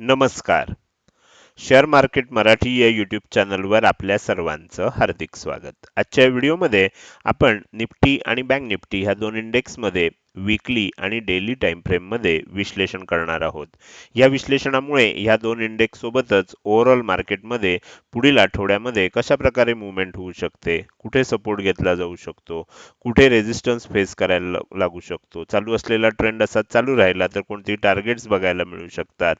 नमस्कार. Share market Marathi या YouTube चॅनलवर आपल्या सर्वांचं हार्दिक स्वागत. आजच्या व्हिडिओमध्ये आपण निफ्टी आणि बँक निफ्टी ह्या दोन इंडेक्समध्ये विकली आणि डेली टाइम फ्रेममध्ये विश्लेषण करणार आहोत. या विश्लेषणामुळे ह्या दोन इंडेक्स सोबतच ओव्हरऑल मार्केटमध्ये पुढील आठवड्यामध्ये कशा प्रकारे मुवमेंट होऊ शकते? कुठे सपोर्ट घेतला जाऊ शकतो? कुठे रेझिस्टन्स फेस करायला लागू शकतो? चालू असलेला ट्रेंड असा चालू राहिला तर कोणती टार्गेट्स बघायला मिळू शकतात?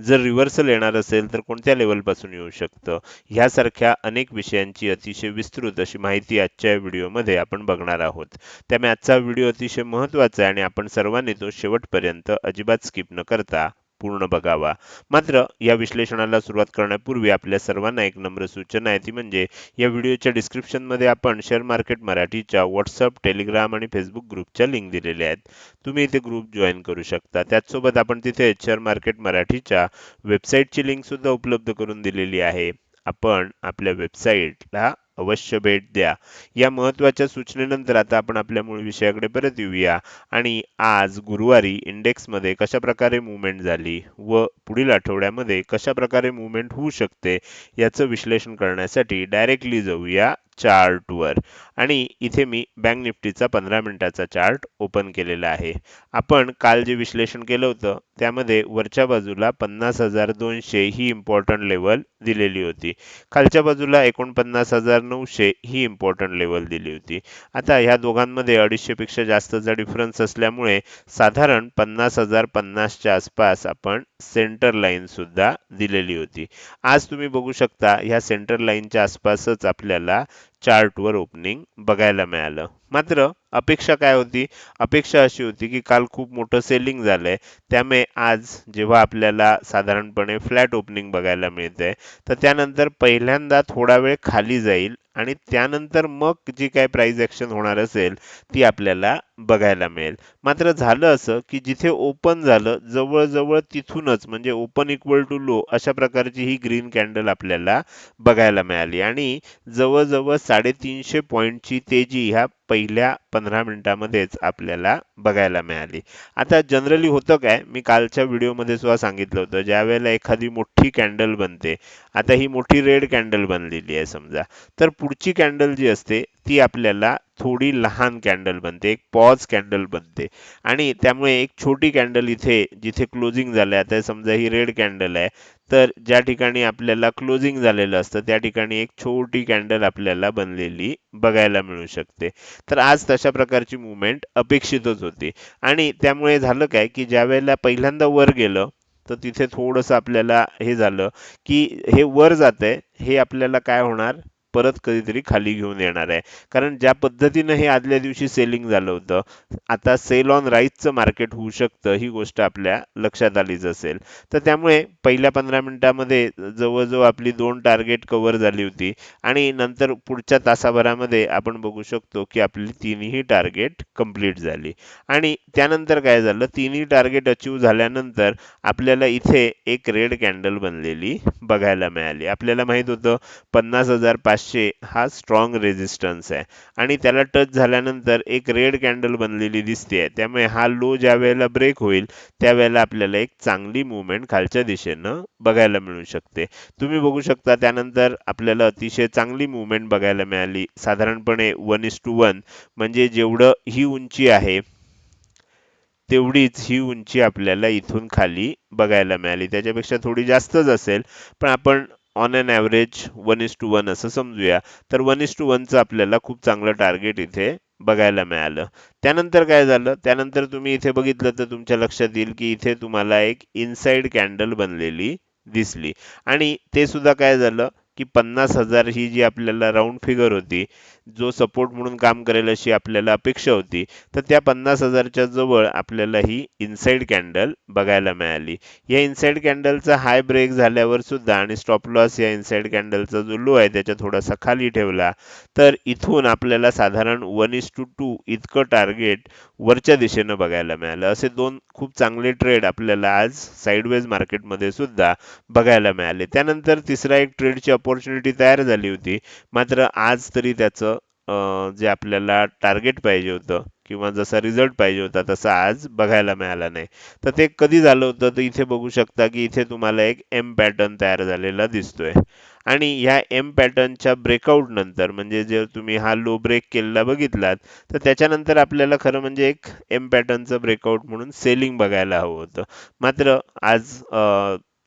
जर रिव्हर्सल येणार असेल तर कोणत्या लेवलपासून येऊ शकतं? ह्यासारख्या अनेक विषयांची अतिशय विस्तृत अशी माहिती आजच्या व्हिडिओमध्ये आपण बघणार आहोत. त्यामुळे आजचा व्हिडिओ अतिशय महत्त्वाचा आहे आणि आपण सर्वांनी तो शेवटपर्यंत अजिबात स्किप न करता पूर्ण बघावा. मात्र या विश्लेषणाला सुरुवात करण्यापूर्वी आपल्या सर्वांना एक नम्र सूचना आहे. ती म्हणजे या व्हिडिओच्या डिस्क्रिप्शनमध्ये आपण शेअर मार्केट मराठीच्या व्हॉट्सअप टेलिग्राम आणि फेसबुक ग्रुपच्या लिंक दिलेल्या आहेत. तुम्ही इथे ग्रुप जॉईन करू शकता. त्याचसोबत आपण तिथे शेअर मार्केट मराठीच्या वेबसाईटची लिंक सुद्धा उपलब्ध करून दिलेली आहे. आपण आपल्या वेबसाईटला अवश्य भेट द्या. या महत्त्वाच्या सूचनेनंतर आता आपण आपल्या मूळ विषयाकडे परत येऊया. आणि आज गुरुवारी इंडेक्समध्ये कशा प्रकारे मुवमेंट झाली व पुढील आठवड्यामध्ये कशा प्रकारे मुवमेंट होऊ शकते याचं विश्लेषण करण्यासाठी डायरेक्टली जाऊया चार्टवर. आणि इथे मी बँक निफ्टीचा पंधरा मिनिटाचा चार्ट ओपन केलेला आहे. आपण काल जे विश्लेषण केलं होतं त्यामध्ये वरच्या बाजूला पन्नास हजार दोनशे ही इम्पॉर्टंट लेवल दिलेली होती. खालच्या बाजूला एकोणपन्नास हजार नऊशे ही इम्पॉर्टंट लेवल दिली होती. आता ह्या दोघांमध्ये अडीचशेपेक्षा जास्तचा डिफरन्स असल्यामुळे साधारण पन्नास हजार पन्नासच्या आसपास आपण सेंटर लाईन सुद्धा दिलेली होती. आज तुम्ही बघू शकता ह्या सेंटर लाईनच्या आसपासच आपल्याला चार्टवर ओपनिंग बघायला मिळालं. मात्र अपेक्षा काय होती? अपेक्षा अशी होती की काल खूप मोठं सेलिंग झालंय. त्यामुळे आज जेव्हा आपल्याला साधारणपणे फ्लॅट ओपनिंग बघायला मिळते तर त्यानंतर पहिल्यांदा थोडा वेळ खाली जाईल आणि त्यानंतर मग जी काय प्राईज ऍक्शन होणार असेल ती आपल्याला बघायला मिळेल. मात्र झालं असं की जिथे ओपन झालं जवळजवळ तिथूनच म्हणजे ओपन इक्वल टू लो अशा प्रकारची ही ग्रीन कॅन्डल आपल्याला बघायला मिळाली. आणि जवळजवळ साडेतीनशे पॉईंटची तेजी ह्या पहिल्या पंधरा मिनिटामध्येच आपल्याला बघायला मिळाली. आता जनरली होतं काय मी कालच्या व्हिडिओमध्ये सुद्धा सांगितलं होतं ज्या वेळेला एखादी मोठी कॅन्डल बनते आता ही मोठी रेड कॅन्डल बनलेली आहे समजा. तर पुढची कॅन्डल जी असते ती आपल्याला थोडी लहान कॅन्डल बनते एक पॉज कॅन्डल बनते. आणि त्यामुळे एक छोटी कॅन्डल इथे जिथे क्लोजिंग आहे आता समजा ही रेड कॅन्डल आहे तर ज्या ठिकाणी आपल्याला क्लोजिंग झालेलं असतं त्या ठिकाणी एक छोटी कॅन्डल आपल्याला बनलेली बघायला मिळू शकते. तर आज तशा प्रकारची मुवमेंट अपेक्षितच होती. आणि त्यामुळे झालं काय की ज्यावेळेला पहिल्यांदा वर गेलं तर तिथे थोडंसं आपल्याला हे झालं की हे वर जात आहे हे आपल्याला काय होणार? परत कधीतरी खाली घेऊन येणार आहे. कारण ज्या पद्धतीनं हे आदल्या दिवशी सेलिंग झालं होतं आता सेल ऑन राईजचं मार्केट होऊ शकतं ही गोष्ट आपल्या लक्षात आलीच असेल. तर त्यामुळे पहिल्या पंधरा मिनिटामध्ये जवळजवळ आपली दोन टार्गेट कव्हर झाली होती आणि नंतर पुढच्या तासाभरामध्ये आपण बघू शकतो की आपली तिन्ही टार्गेट कंप्लीट झाली. आणि त्यानंतर काय झालं? तिन्ही टार्गेट अचीव झाल्यानंतर आपल्याला इथे एक रेड कॅन्डल बनलेली बघायला मिळाली. आपल्याला माहीत होतं पन्नास हजार पाचशे पाचशे हा स्ट्रॉंग रेझिस्टन्स आहे. आणि त्याला टच झाल्यानंतर एक रेड कॅन्डल बनलेली दिसते त्यामुळे हा लो ज्या वेळेला ब्रेक होईल त्यावेळेला आपल्याला एक चांगली मुवमेंट खालच्या दिशेनं बघायला मिळू शकते. तुम्ही बघू शकता त्यानंतर आपल्याला अतिशय चांगली मुवमेंट बघायला मिळाली. साधारणपणे वन इस टू वन म्हणजे जेवढं ही उंची आहे तेवढीच ही उंची आपल्याला इथून खाली बघायला मिळाली. त्याच्यापेक्षा थोडी जास्तच असेल. पण आपण on an average one is to one असं समजूया. तर वन इज टू वनचं आपल्याला खूप चांगलं टार्गेट इथे बघायला मिळालं. त्यानंतर काय झालं? त्यानंतर तुम्ही इथे बघितलं तर तुमच्या लक्षात येईल की इथे तुम्हाला एक इनसाइड कॅन्डल बनलेली दिसली. आणि ते सुद्धा काय झालं? की पन्नास हजार ही जी आपल्याला राऊंड फिगर होती जो सपोर्ट म्हणून काम करेल अशी आपल्याला अपेक्षा होती तर त्या पन्नास हजारच्या जवळ आपल्याला ही इनसाइड कॅन्डल बघायला मिळाली. या इनसाइड कॅन्डलचा हाय ब्रेक झाल्यावर सुद्धा आणि स्टॉप लॉस या इनसाइड कॅन्डलचा जो लो आहे त्याच्या थोडासा खाली ठेवला. तर इथून आपल्याला साधारण वन इज टू टू इतकं टार्गेट वरच्या दिशेनं बघायला मिळालं. असे दोन खूप चांगले ट्रेड आपल्याला आज साईडवेज मार्केटमध्ये सुद्धा बघायला मिळाले. त्यानंतर तिसरा एक ट्रेडची अपॉर्च्युनिटी तयार झाली होती. मात्र आज तरी त्याचं जे आपल्याला टार्गेट पाहिजे होतं किंवा जसा रिझल्ट पाहिजे होता तसा आज बघायला मिळाला नाही. तर ते कधी झालं होतं? तर इथे बघू शकता की इथे तुम्हाला एक एम पॅटर्न तयार झालेला दिसतोय. आणि ह्या एम पॅटर्नच्या ब्रेकआउट नंतर म्हणजे जे तुम्ही हा लो ब्रेक केलेला बघितलात तर त्याच्यानंतर आपल्याला खरं म्हणजे एक एम पॅटर्नचं ब्रेकआउट म्हणून सेलिंग बघायला हवं होतं. मात्र आज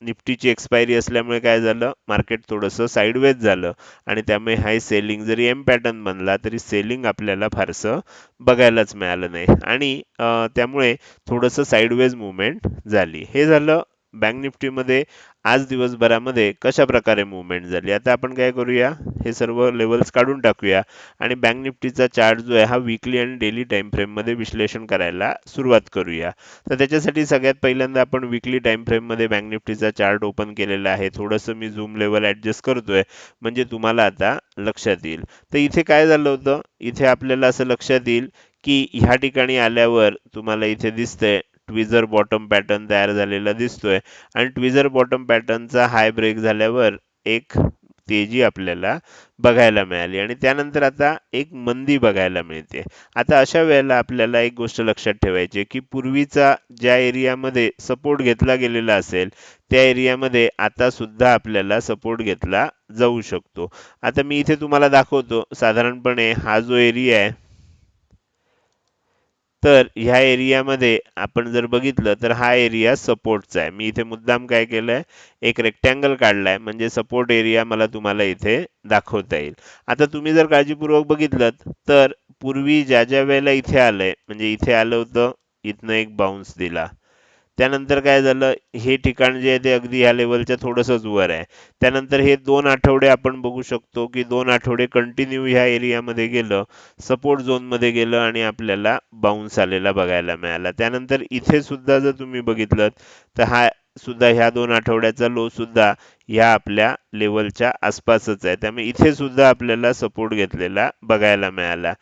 निफ्टीची एक्सपायरी असल्यामुळे काय झालं? मार्केट थोडंसं साईडवेज झालं. आणि त्यामुळे हाय सेलिंग जरी एम पॅटर्न बनला तरी सेलिंग आपल्याला फारसं बघायलाच मिळालं नाही. आणि त्यामुळे थोडंसं साईडवेज मुवमेंट झाली. हे झालं बँक निफ्टीमध्ये आज दिवसभरामध्ये कशा प्रकारे मुवमेंट झाली? आता आपण काय करूया? हे सर्व लेवल्स काढून टाकूया. आणि बँक निफ्टीचा चार्ट जो आहे हा वीकली आणि डेली टाइम फ्रेममध्ये विश्लेषण करायला सुरुवात करूया. तर त्याच्यासाठी सगळ्यात पहिल्यांदा आपण वीकली टाइम फ्रेममध्ये बँक निफ्टीचा चार्ट ओपन केलेला आहे. थोडंसं मी झूम लेवल ऍडजस्ट करतोय. म्हणजे तुम्हाला आता लक्षात येईल. तर इथे काय झालं होतं? इथे आपल्याला असं लक्षात येईल की ह्या ठिकाणी आल्यावर तुम्हाला इथे दिसतंय ट्विझर बॉटम पॅटर्न तयार झालेला दिसतोय. आणि ट्विझर बॉटम पॅटर्नचा हाय ब्रेक झाल्यावर एक तेजी आपल्याला बघायला मिळाली. आणि त्यानंतर आता एक मंदी बघायला मिळते. आता अशा वेळेला आपल्याला एक गोष्ट लक्षात ठेवायची की पूर्वीचा ज्या एरियामध्ये सपोर्ट घेतला गेलेला असेल त्या एरियामध्ये आता सुद्धा आपल्याला सपोर्ट घेतला जाऊ शकतो. आता मी इथे तुम्हाला दाखवतो. साधारणपणे हा जो एरिया आहे तर ह्या एरियामध्ये आपण जर बघितलं तर हा एरिया सपोर्टचा आहे. मी इथे मुद्दाम काय केलंय? एक रेक्टँगल काढलाय. म्हणजे सपोर्ट एरिया मला तुम्हाला इथे दाखवता येईल. आता तुम्ही जर काळजीपूर्वक बघितलं तर पूर्वी ज्या ज्या वेळेला इथे आलंय म्हणजे इथे आलं होतं इथनं एक बाउन्स दिला. त्यानंतर काय झालं हे ठिकाण जे आहे ते अगदी ह्या लेवलच्या थोडंसंच वर आहे. त्यानंतर हे दोन आठवडे आपण बघू शकतो की दोन आठवडे कंटिन्यू ह्या एरियामध्ये गेलं सपोर्ट झोनमध्ये गेलं आणि आपल्याला बाउन्स आलेला बघायला मिळाला. त्यानंतर इथे सुद्धा जर तुम्ही बघितलं तर हा सुद्धा ह्या दोन आठवड्याचा लो सुद्धा ह्या आपल्या लेवलच्या आसपासच आहे. त्यामुळे इथे सुद्धा आपल्याला सपोर्ट घेतलेला बघायला मिळाला.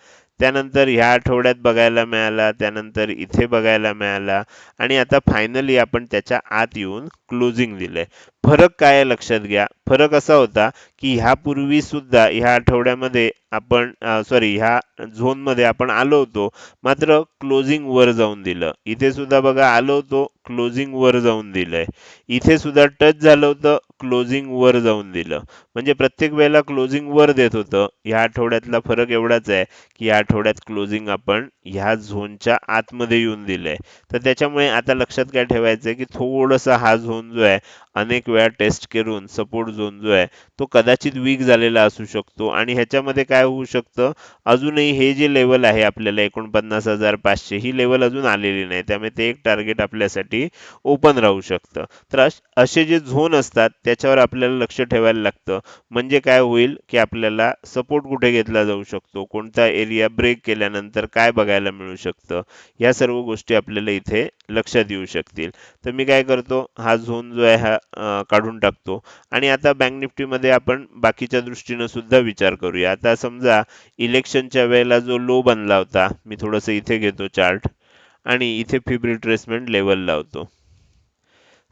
त्यानंतर ह्या आठवड्यात बघायला मिळाला त्यानंतर इथे बघायला मिळाला. आणि आता फायनली आपण त्याच्या आत येऊन क्लोजिंग दिलंय. फरक काय आहे लक्षात घ्या. फरक असा होता की ह्यापूर्वी सुद्धा ह्या आठवड्यामध्ये आपण सॉरी ह्या झोनमध्ये आपण आलो होतो. मात्र क्लोजिंग वर जाऊन दिलं. इथे सुद्धा बघा आलो होतो क्लोजिंग वर जाऊन दिलंय. इथे सुद्धा टच झालं होतं क्लोजिंग वर जाऊन दिलं. म्हणजे प्रत्येक वेळेला क्लोजिंग वर देत होतं. ह्या आठवड्यातला फरक एवढाच आहे की या आठवड्यात क्लोजिंग आपण ह्या झोनच्या आतमध्ये येऊन दिलंय. तर त्याच्यामुळे आता लक्षात काय ठेवायचं की थोडंसं हा झोन जो आहे अनेक वेळा टेस्ट करून सपोर्ट झोन जो आहे तो कदाचित वीक झालेला असू शकतो. आणि ह्याच्यामध्ये काय होऊ शकतं? अजूनही हे जे लेवल आहे आपल्याला एकोणपन्नास हजार पाचशे ही लेवल अजून आलेली नाही. त्यामुळे ते एक टार्गेट आपल्यासाठी ओपन राहू शकतं. तर असे जे झोन असतात त्याच्यावर आपल्याला लक्ष ठेवायला लागतं. म्हणजे काय होईल की आपल्याला सपोर्ट कुठे घेतला जाऊ शकतो? कोणता एरिया ब्रेक केल्यानंतर काय बघायला मिळू शकतं? या सर्व गोष्टी आपल्याला इथे लक्षात येऊ शकतील. तर मी काय करतो? हा झोन जो आहे हा काढून टाकतो. आणि आता बँक निफ्टीमध्ये आपण बाकीच्या दृष्टीनं सुद्धा विचार करूया. आता समजा इलेक्शनच्या वेळेला जो लो बनला होता मी थोडंसं इथे घेतो चार्ट आणि इथे फिब रिट्रेसमेंट लेवल लावतो.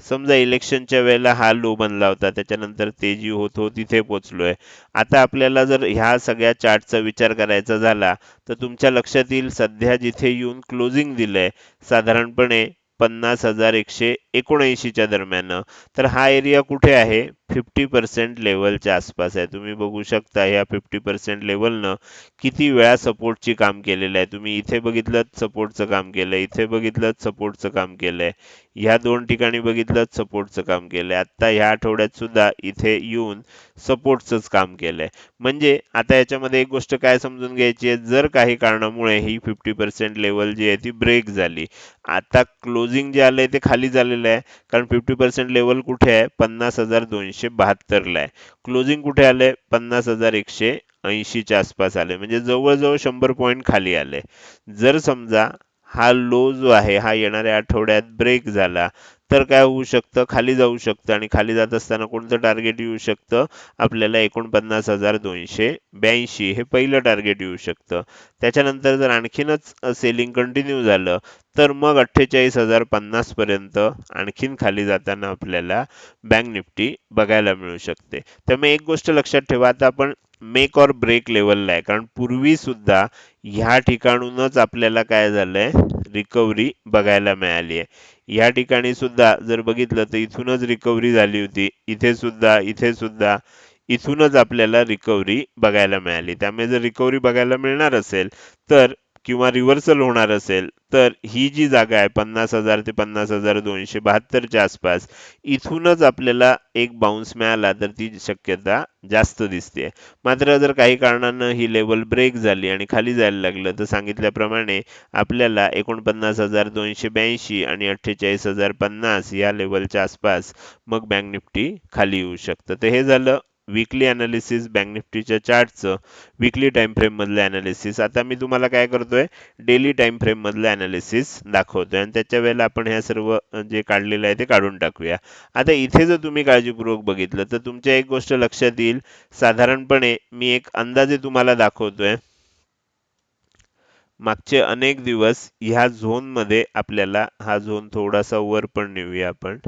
समजा इलेक्शनच्या वेळेला हा लो बनला होता त्याच्यानंतर तेजी होत तिथे इथे पोचलोय. आता आपल्याला जर ह्या सगळ्या चार्टचा विचार करायचा झाला तर तुमच्या लक्षात येईल सध्या जिथे येऊन क्लोजिंग दिलंय साधारणपणे पन्नास हजार एकशे एकोणऐंशीच्या दरम्यान. तर हा एरिया कुठे आहे? फिफ्टी पर्सेंट लेवलच्या आसपास आहे. तुम्ही बघू शकता ह्या फिफ्टी पर्सेंट लेवलनं किती वेळा सपोर्टची काम केलेलं आहे. तुम्ही इथे बघितलं सपोर्टचं काम केलंय इथे बघितलं सपोर्टचं काम केलंय ह्या दोन ठिकाणी बघितलं सपोर्टचं काम केलंय. आता ह्या आठवड्यात सुद्धा इथे येऊन सपोर्टचंच काम केलंय. म्हणजे आता याच्यामध्ये एक गोष्ट काय समजून घ्यायची आहे? जर काही कारणामुळे ही फिफ्टी पर्सेंट लेवल जी आहे ती ब्रेक झाली. आता क्लोजिंग जे आलंय ते खाली झालेलं आहे. कारण फिफ्टी पर्सेंट लेवल कुठे आहे? पन्नास हजार दोनशे. बहात्तरला आहे. क्लोजिंग कुठे आले पन्नास हजार एकशे ऐंशीच्या आसपास आले म्हणजे जवळजवळ शंभर पॉईंट खाली आले जर समजा हा लो जो आहे हा येणाऱ्या आठवड्यात ब्रेक झाला तर काय होऊ शकतं? खाली जाऊ शकतं आणि खाली जात असताना कोणतं टार्गेट येऊ शकतं? आपल्याला एकोणपन्नास हजार दोनशे ब्याऐंशी हे पहिलं टार्गेट येऊ शकतं. त्याच्यानंतर जर आणखीनच सेलिंग कंटिन्यू झालं तर मग अठ्ठेचाळीस हजार पन्नास पर्यंत आणखीन खाली जाताना आपल्याला बँक निफ्टी बघायला मिळू शकते. त्यामुळे एक गोष्ट लक्षात ठेवा आता आपण मेक और ब्रेक लेवलला आहे. कारण पूर्वी सुद्धा ह्या ठिकाणूनच आपल्याला काय झालंय? रिकव्हरी बघायला मिळाली आहे. या ठिकाणी सुद्धा जर बघितलं तर इथूनच रिकव्हरी झाली होती. इथे सुद्धा इथे सुद्धा इथूनच आपल्याला रिकव्हरी बघायला मिळाली. त्यामुळे जर रिकव्हरी बघायला मिळणार असेल तर किंवा रिव्हर्सल होणार असेल तर ही जी जागा आहे पन्नास हजार ते पन्नास हजार दोनशे बहात्तरच्या आसपास इथूनच आपल्याला एक बाउन्स मिळाला तर ती शक्यता जास्त दिसते. मात्र जर काही कारणानं ही लेवल ब्रेक झाली आणि खाली जायला लागलं तर सांगितल्याप्रमाणे आपल्याला एकोणपन्नास हजार दोनशे ब्याऐंशी आणि अठ्ठेचाळीस हजार पन्नास या लेवलच्या आसपास मग बँक निफ्टी खाली येऊ शकतं. तर हे झालं विकली अनालिसिस बँक निफ्टीच्या चार्टचं विकली टाइम फ्रेम अनालिसिस आता मी तुम्हाला काय करतोय डेली टाइम फ्रेम मधलं अनालिसिस दाखवतोय. आणि त्याच्या वेळेला आपण ह्या सर्व जे काढलेलं आहे ते काढून टाकूया. आता इथे जर तुम्ही काळजीपूर्वक बघितलं तर तुमच्या एक गोष्ट लक्षात येईल. साधारणपणे मी एक अंदाजे तुम्हाला दाखवतोय. मागचे अनेक दिवस ह्या झोनमध्ये आपल्याला हा झोन थोडासा वर पण नेऊया आपण.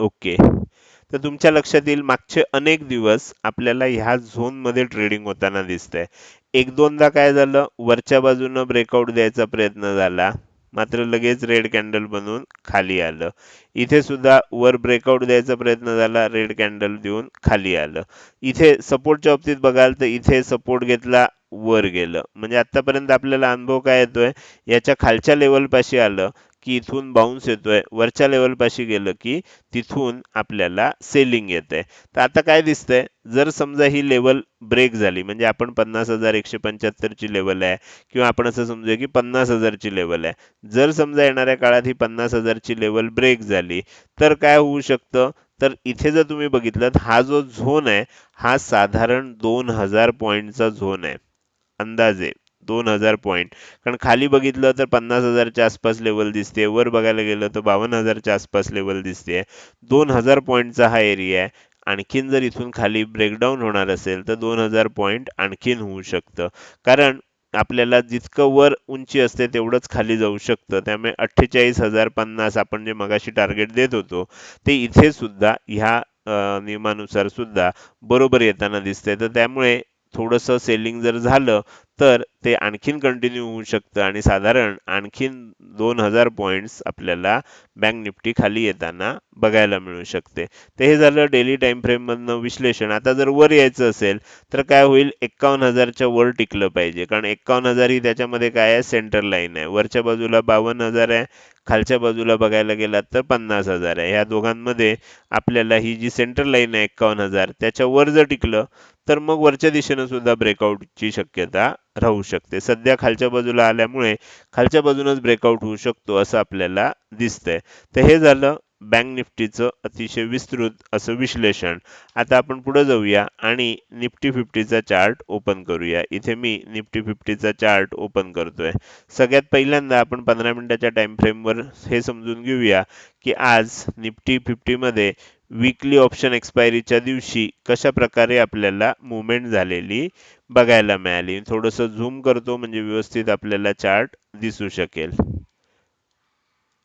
ओके. तर तुमच्या लक्षात येईल मागचे अनेक दिवस आपल्याला ह्या झोनमध्ये ट्रेडिंग होताना दिसतंय. एक दोनदा काय झालं? वरच्या बाजूनं ब्रेकआउट द्यायचा प्रयत्न झाला. मात्र लगेच रेड कॅन्डल बनवून खाली आलं. इथे सुद्धा वर ब्रेकआउट द्यायचा प्रयत्न झाला रेड कॅन्डल देऊन खाली आलं. इथे सपोर्टच्या बाबतीत बघाल तर इथे सपोर्ट घेतला वर गेलं. म्हणजे आतापर्यंत आपल्याला अनुभव काय येतोय? याच्या खालच्या लेवल पाशी आलं की इथून बाउन्स येतोय. वरच्या लेवल पाशी गेलं की तिथून आपल्याला सेलिंग येते तर आता काय दिसतंय? जर समजा ही लेवल ब्रेक झाली म्हणजे आपण पन्नास हजार एकशे पंच्याहत्तर ची लेवल आहे किंवा आपण असं समजूया की पन्नास हजारची लेवल आहे. जर समजा येणाऱ्या काळात ही पन्नास हजारची लेवल ब्रेक झाली तर काय होऊ शकतं? तर इथे जर तुम्ही बघितलं हा जो झोन आहे हा साधारण दोन हजार पॉईंटचा झोन आहे. अंदाजे दोन हजार पॉईंट कारण खाली बघितलं तर पन्नास हजारच्या आसपास लेवल दिसते वर बघायला गेलं तर बावन्न हजारच्या आसपास लेवल दिसते दोन हजार पॉईंटचा हा एरिया आहे. आणखीन जर इथून खाली ब्रेकडाऊन होणार असेल तर दोन हजार पॉईंट आणखीन होऊ शकतं. कारण आपल्याला जितकं वर उंची असते तेवढंच खाली जाऊ शकतं. त्यामुळे अठ्ठेचाळीस हजार पन्नास आपण जे मगाशी टार्गेट देत होतो ते इथे सुद्धा ह्या नियमानुसार सुद्धा बरोबर येताना दिसतंय. तर त्यामुळे थोडंसं सेलिंग जर झालं तर ते आणखीन कंटिन्यू होऊ शकतं. आणि साधारण आणखीन दोन हजार पॉईंट्स आपल्याला बँक निफ्टी खाली येताना बघायला मिळू शकते. तर हे झालं डेली टाइम फ्रेममधनं विश्लेषण. आता जर वर यायचं असेल तर काय होईल? एक्कावन्न हजारच्या वर टिकलं पाहिजे. कारण एक्कावन्न हजार ही त्याच्यामध्ये काय आहे? सेंटर लाईन आहे. वरच्या बाजूला बावन्न हजार आहे. खालच्या बाजूला बघायला गेलात तर पन्नास हजार आहे. ह्या दोघांमध्ये आपल्याला ही जी सेंटर लाईन आहे एक्कावन्न हजार त्याच्यावर जर टिकलं तर मग वरच्या दिशेनं सुद्धा ब्रेकआउटची शक्यता राहू शकते. सध्या खालच्या बाजूला आल्यामुळे खालच्या बाजूनच ब्रेकआउट होऊ शकतो असं आपल्याला दिसतंय. तर हे झालं बँक निफ्टीचं अतिशय विस्तृत असं विश्लेषण. आता आपण पुढे जाऊया आणि निफ्टी फिफ्टीचा चार्ट ओपन करूया. इथे मी निफ्टी फिफ्टीचा चार्ट ओपन करतोय. सगळ्यात पहिल्यांदा आपण पंधरा मिनिटाच्या टाइम फ्रेमवर हे समजून घेऊया की आज निफ्टी फिफ्टीमध्ये वीकली ऑप्शन एक्सपायरीच्या दिवशी कशा प्रकारे आपल्याला मुवमेंट झालेली बघायला मिळाली. थोडंसं झूम करतो म्हणजे व्यवस्थित आपल्याला चार्ट दिसू शकेल.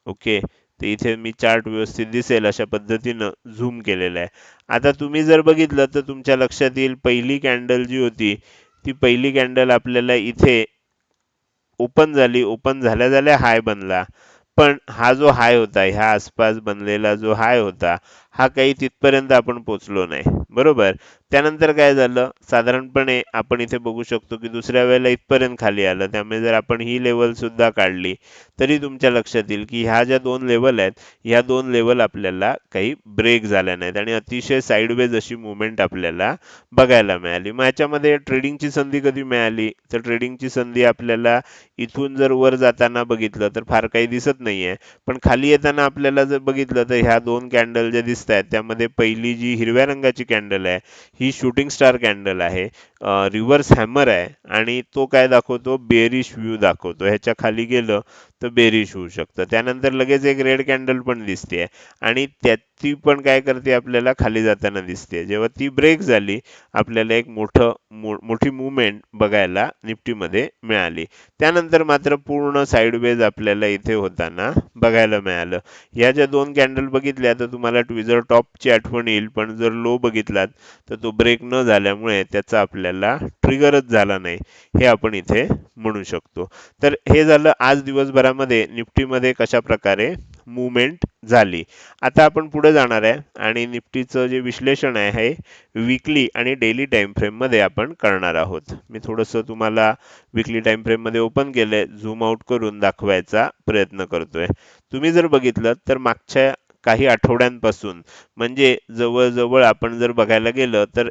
ओके तर इथे मी चार्ट व्यवस्थित दिसेल अशा पद्धतीनं झूम केलेलं आहे. आता तुम्ही जर बघितलं तर तुमच्या लक्षात येईल पहिली कॅन्डल जी होती ती पहिली कॅन्डल आपल्याला इथे ओपन झाली. ओपन झाल्या झाल्या हाय बनला. पण हा जो हाय होता ह्या आसपास बनलेला जो हाय होता हा काही तिथपर्यंत आपण पोचलो नाही. बरोबर? त्यानंतर काय झालं? साधारणपणे आपण इथे बघू शकतो की दुसऱ्या वेळेला इथपर्यंत खाली आलं. त्यामुळे जर आपण ही लेवल सुद्धा काढली तरी तुमच्या लक्षात येईल की ह्या ज्या दोन लेवल आहेत ह्या दोन लेवल आपल्याला काही ब्रेक झाल्या नाहीत. आणि अतिशय साईडवेज अशी मुवमेंट आपल्याला बघायला मिळाली. मग ह्याच्यामध्ये ट्रेडिंगची संधी कधी मिळाली? तर ट्रेडिंगची संधी आपल्याला इथून जर वर जाताना बघितलं तर फार काही दिसत नाहीये. पण खाली येताना आपल्याला जर बघितलं तर ह्या दोन कॅन्डल ज्या दिसत आहेत त्यामध्ये पहिली जी हिरव्या रंगाची कॅन्डल आहे ही शूटिंग स्टार कॅन्डल आहे. रिव्हर्स हॅमर आहे आणि तो काय दाखवतो? बेरिश व्ह्यू दाखवतो. ह्याच्या खाली गेलं तर बेरिश होऊ शकतं. त्यानंतर लगेच एक रेड कॅन्डल पण दिसते आणि त्या ती पण काय करते आपल्याला? खाली जाताना दिसते जेव्हा ती ब्रेक झाली आपल्याला एक मोठं मो, मोठी मुवमेंट बघायला निफ्टीमध्ये मिळाली. त्यानंतर मात्र पूर्ण साईडवेज आपल्याला इथे होताना बघायला मिळालं. या ज्या दोन कॅन्डल बघितल्या तर तुम्हाला ट्विझर टॉपची आठवण येईल पण जर लो बघितलात तर तो ब्रेक न झाल्यामुळे त्याचा आपल्याला ट्रिगरच झाला नाही हे आपण इथे म्हणू शकतो. तर हे झालं आज दिवसभरामध्ये निफ्टीमध्ये कशा प्रकारे मुवमेंट झाली. आता आपण पुढे जाणार आहे आणि निफ्टीचं जे विश्लेषण आहे हे विकली आणि डेली टाइम फ्रेममध्ये आपण करणार आहोत. मी थोडंसं तुम्हाला विकली टाइम फ्रेममध्ये ओपन केलंय झूम आउट करून दाखवायचा प्रयत्न करतोय. तुम्ही जर बघितलं तर मागच्या काही आठवड्यांपासून म्हणजे जवळजवळ आपण जर बघायला गेलं तर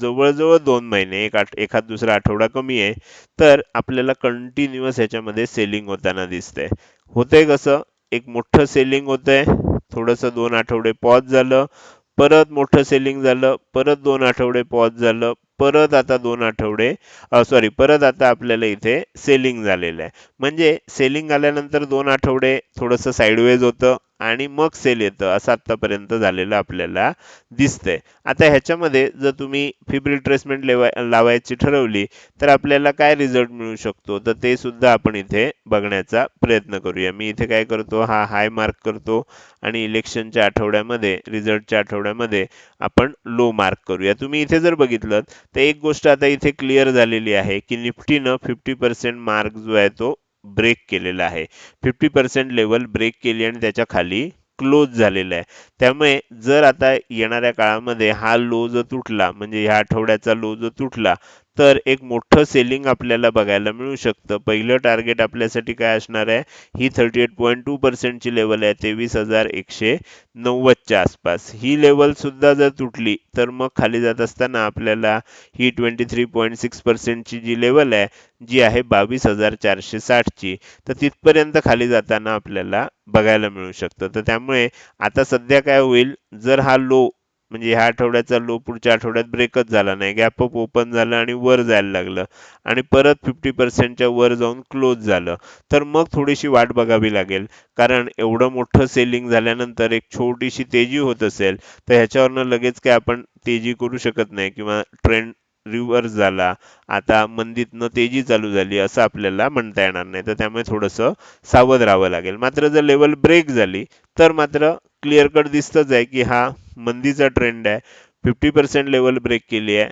जवळजवळ दोन महिने एक आठ एखाद दुसरा आठवडा कमी आहे तर आपल्याला कंटिन्युअस ह्याच्यामध्ये सेलिंग होताना दिसतंय. होतंय कसं एक मोठं सेलिंग होतंय थोडंसं दोन आठवडे पॉज झालं परत मोठं सेलिंग झालं परत दोन आठवडे पॉज झालं परत आता दोन आठवडे सॉरी परत आता आपल्याला इथे सेलिंग झालेलं आहे. म्हणजे सेलिंग आल्यानंतर दोन आठवडे थोडंसं साईडवेज होतं आणि मग सेल येतं असं आतापर्यंत झालेलं आपल्याला दिसतंय. आता ह्याच्यामध्ये जर तुम्ही फिब रिट्रेसमेंट लावायची ठरवली तर आपल्याला काय रिझल्ट मिळू शकतो? तर ते सुद्धा आपण इथे बघण्याचा प्रयत्न करूया. मी इथे काय करतो? हा हाय मार्क करतो आणि इलेक्शनच्या आठवड्यामध्ये रिझल्टच्या आठवड्यामध्ये आपण लो मार्क करूया. तुम्ही इथे जर बघितलं तर एक गोष्ट आता इथे क्लिअर झालेली आहे की निफ्टीनं फिफ्टी पर्सेंट मार्क जो आहे तो ब्रेक केलेला आहे. फिफ्टी पर्सेंट लेवल ब्रेक केली आणि त्याच्याखाली क्लोज झालेला आहे. त्यामुळे जर आता येणाऱ्या काळामध्ये हा लो जर तुटला म्हणजे ह्या आठवड्याचा लो जर तुटला तर एक मोठं सेलिंग आपल्याला बघायला मिळू शकतं. पहिलं टार्गेट आपल्यासाठी काय असणार आहे? ही थर्टी एट पॉईंट टू पर्सेंटची लेवल आहे. तेवीस हजार एकशे नव्वदच्या आसपास. ही लेवल सुद्धा जर तुटली तर मग खाली जात असताना आपल्याला ही ट्वेंटी थ्री पॉईंट सिक्स पर्सेंटची जी लेवल आहे जी आहे बावीस हजार चारशे साठची. तर तिथपर्यंत खाली जाताना आपल्याला बघायला मिळू शकतं. तर त्यामुळे आता सध्या काय होईल? जर हा लो म्हणजे ह्या आठवड्याचा लो पुढच्या आठवड्यात ब्रेकच झाला नाही. गॅप अप ओपन झालं आणि वर जायला लागलं. आणि परत फिफ्टी पर्सेंटच्या वर जाऊन क्लोज झालं. तर मग थोडीशी वाट बघावी लागेल. कारण एवढं मोठं सेलिंग झाल्यानंतर एक छोटीशी तेजी होत असेल तर ह्याच्यावरनं लगेच काय आपण तेजी करू शकत नाही किंवा ट्रेंड रिव्हर्स झाला. आता मंदीतनं तेजी चालू झाली असं आपल्याला म्हणता येणार नाही. तर त्यामुळे थोडंसं सावध राहावं लागेल. मात्र जर लेवल ब्रेक झाली तर मात्र क्लिअर कट दिसतच आहे की हा मंदीचा ट्रेंड आहे. फिफ्टी पर्सेंट लेवल ब्रेक केली आहे.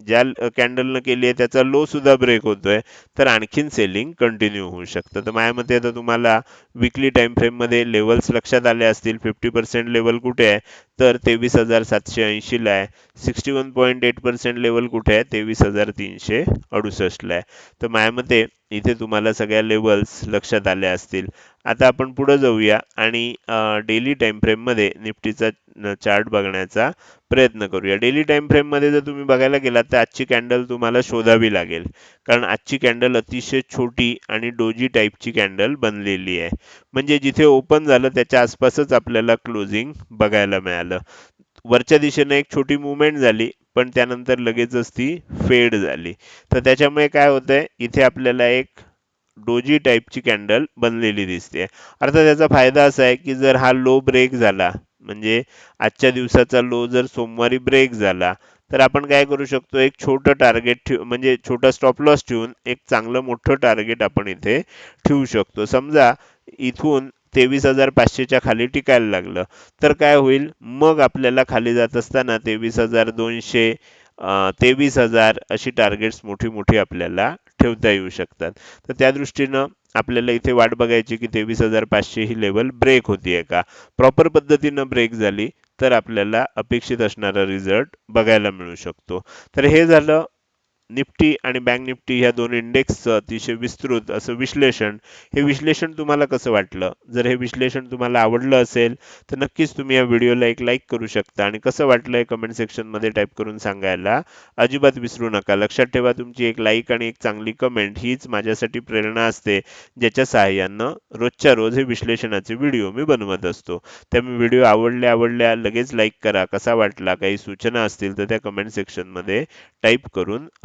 ज्या कॅन्डलनं केली आहे त्याचा लो सुद्धा ब्रेक होतोय. तर आणखीन सेलिंग कंटिन्यू होऊ शकतं. तर माझ्या मते आता तुम्हाला विकली टाइम फ्रेममध्ये लेवल्स लक्षात आले असतील फिफ्टी पर्सेंट लेवल कुठे आहे तर तेवीस हजार सातशे ऐंशीला आहे. Sixty one point eight percent level कुठे आहे तेवीस हजार तीनशे अडुसष्टला आहे. तर माझ्या मते इथे तुम्हाला सगळ्या लेवल्स लक्षात आल्या असतील. आता आपण पुढे जाऊया आणि डेली टाइम फ्रेममध्ये निफ्टीचा चार्ट बघण्याचा प्रयत्न करूया. डेली टाइम फ्रेममध्ये जर तुम्ही बघायला गेलात तर आजची कॅन्डल तुम्हाला शोधावी लागेल. कारण आजची कॅन्डल अतिशय छोटी आणि डोजी टाईपची कॅन्डल बनलेली आहे. म्हणजे जिथे ओपन झालं त्याच्या आसपासच आपल्याला क्लोजिंग बघायला मिळालं. वरच्या दिशेने एक छोटी मुवमेंट झाली पण त्यानंतर लगेचच ती फेड झाली. तर त्याच्यामुळे काय होतंय इथे आपल्याला एक डोजी टाईपची कॅन्डल बनलेली दिसते अर्थात त्याचा फायदा असा आहे की जर हा लो ब्रेक झाला म्हणजे आजच्या दिवसाचा लो जर सोमवारी ब्रेक झाला तर आपण काय करू शकतो? एक छोटं टार्गेट ठेव म्हणजे छोटा स्टॉप लॉस ठेवून एक चांगलं मोठं टार्गेट आपण इथे ठेवू शकतो. समजा इथून तेवीस हजार पाचशेच्या खाली टिकायला लागलं तर काय होईल? मग आपल्याला खाली जात असताना तेवीस हजार दोनशे तेवीस हजार अशी टार्गेट्स मोठी मोठी आपल्याला ठेवता येऊ शकतात. तर त्या दृष्टीनं आपल्याला इथे वाट बघायची की तेवीस हजार पाचशे ही लेवल ब्रेक होतीये का? प्रॉपर पद्धतीनं ब्रेक झाली तर आपल्याला अपेक्षित असणारा रिझल्ट बघायला मिळू शकतो. तर हे झालं निफ्टी आणि बँक निफ्टी ह्या दोन इंडेक्सचं अतिशय विस्तृत असं विश्लेषण. हे विश्लेषण तुम्हाला कसं वाटलं? जर हे विश्लेषण तुम्हाला आवडलं असेल तर नक्कीच तुम्ही या व्हिडिओला एक लाईक करू शकता. आणि कसं वाटलं हे कमेंट सेक्शनमध्ये टाईप करून सांगायला अजिबात विसरू नका. लक्षात ठेवा तुमची एक लाईक आणि एक चांगली कमेंट हीच माझ्यासाठी प्रेरणा असते ज्याच्या सहाय्यानं रोजच्या रोज हे विश्लेषणाचे व्हिडिओ मी बनवत असतो. त्यामुळे व्हिडिओ आवडल्या आवडल्या लगेच लाईक करा. कसा वाटला काही सूचना असतील तर त्या कमेंट सेक्शनमध्ये टाईप करून